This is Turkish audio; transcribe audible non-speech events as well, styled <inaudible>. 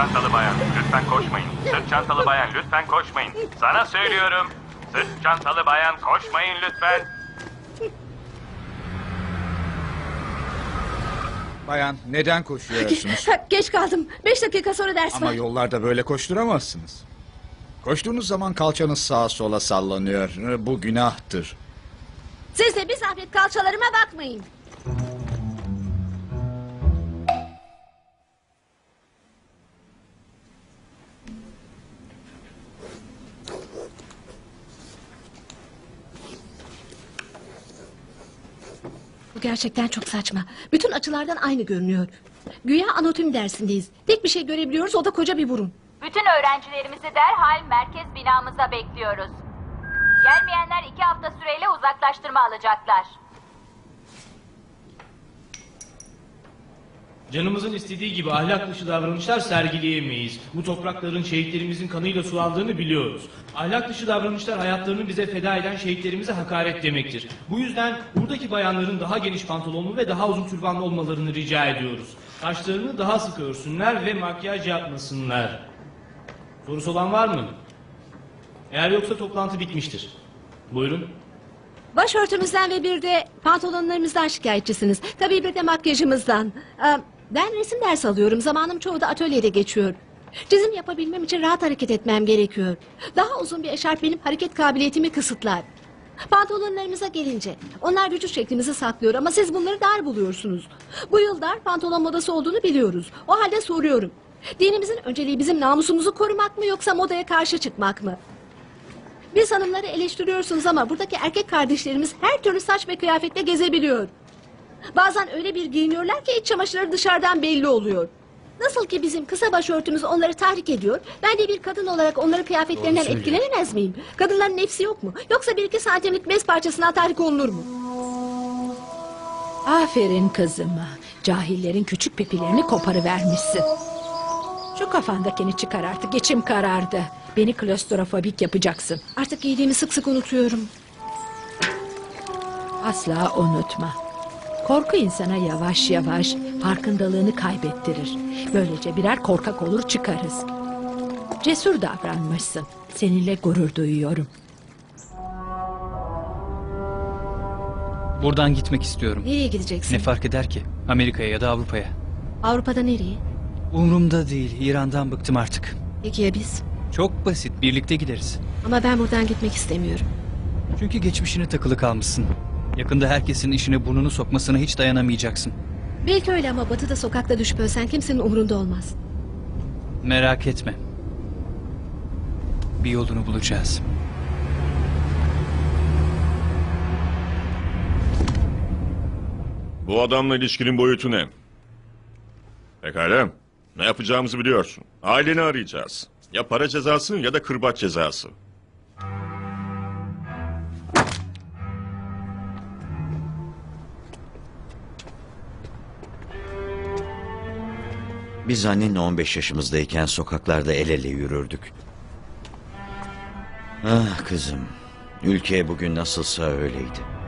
çantalı bayan, lütfen koşmayın. Sırt çantalı bayan, lütfen koşmayın. Sana söylüyorum. Sırt çantalı bayan, koşmayın lütfen. Bayan neden koşuyorsunuz? <laughs> Geç kaldım. Beş dakika sonra ders Ama var. yollarda böyle koşturamazsınız. Koştuğunuz zaman kalçanız sağa sola sallanıyor. Bu günahtır. Siz de bir zahmet kalçalarıma bakmayın. Gerçekten çok saçma. Bütün açılardan aynı görünüyor. Güya anatomi dersindeyiz. Tek bir şey görebiliyoruz o da koca bir burun. Bütün öğrencilerimizi derhal merkez binamıza bekliyoruz. Gelmeyenler iki hafta süreyle uzaklaştırma alacaklar. Canımızın istediği gibi ahlak dışı davranışlar sergileyemeyiz. Bu toprakların şehitlerimizin kanıyla sulandığını biliyoruz. Ahlak dışı davranışlar hayatlarını bize feda eden şehitlerimize hakaret demektir. Bu yüzden buradaki bayanların daha geniş pantolonlu ve daha uzun türbanlı olmalarını rica ediyoruz. Saçlarını daha sık örsünler ve makyaj yapmasınlar. Sorusu olan var mı? Eğer yoksa toplantı bitmiştir. Buyurun. Başörtümüzden ve bir de pantolonlarımızdan şikayetçisiniz. Tabii bir de makyajımızdan. Ee, Ben resim dersi alıyorum. Zamanım çoğu da atölyede geçiyor. Çizim yapabilmem için rahat hareket etmem gerekiyor. Daha uzun bir eşarp benim hareket kabiliyetimi kısıtlar. Pantolonlarımıza gelince onlar vücut şeklimizi saklıyor ama siz bunları dar buluyorsunuz. Bu yıl dar pantolon modası olduğunu biliyoruz. O halde soruyorum. Dinimizin önceliği bizim namusumuzu korumak mı yoksa modaya karşı çıkmak mı? Biz hanımları eleştiriyorsunuz ama buradaki erkek kardeşlerimiz her türlü saç ve kıyafetle gezebiliyor. Bazen öyle bir giyiniyorlar ki iç çamaşırları dışarıdan belli oluyor. Nasıl ki bizim kısa başörtümüz onları tahrik ediyor, ben de bir kadın olarak onların kıyafetlerinden etkilenemez miyim? Kadınların nefsi yok mu? Yoksa bir iki santimlik bez parçasına tahrik olunur mu? Aferin kızıma. Cahillerin küçük pipilerini koparıvermişsin. Şu kafandakini çıkar artık. İçim karardı. Beni klostrofobik yapacaksın. Artık giydiğimi sık sık unutuyorum. Asla unutma. Korku insana yavaş yavaş farkındalığını kaybettirir. Böylece birer korkak olur çıkarız. Cesur davranmışsın. Seninle gurur duyuyorum. Buradan gitmek istiyorum. Nereye gideceksin? Ne fark eder ki? Amerika'ya ya da Avrupa'ya. Avrupa'da nereye? Umrumda değil. İran'dan bıktım artık. Peki ya biz? Çok basit. Birlikte gideriz. Ama ben buradan gitmek istemiyorum. Çünkü geçmişine takılı kalmışsın. Yakında herkesin işine burnunu sokmasına hiç dayanamayacaksın. Belki öyle ama batıda sokakta düşüp ölsen kimsenin umurunda olmaz. Merak etme. Bir yolunu bulacağız. Bu adamla ilişkinin boyutu ne? Pekala. Ne yapacağımızı biliyorsun. Aileni arayacağız. Ya para cezası ya da kırbaç cezası. Biz annenle 15 yaşımızdayken sokaklarda el ele yürürdük. Ah kızım, ülke bugün nasılsa öyleydi.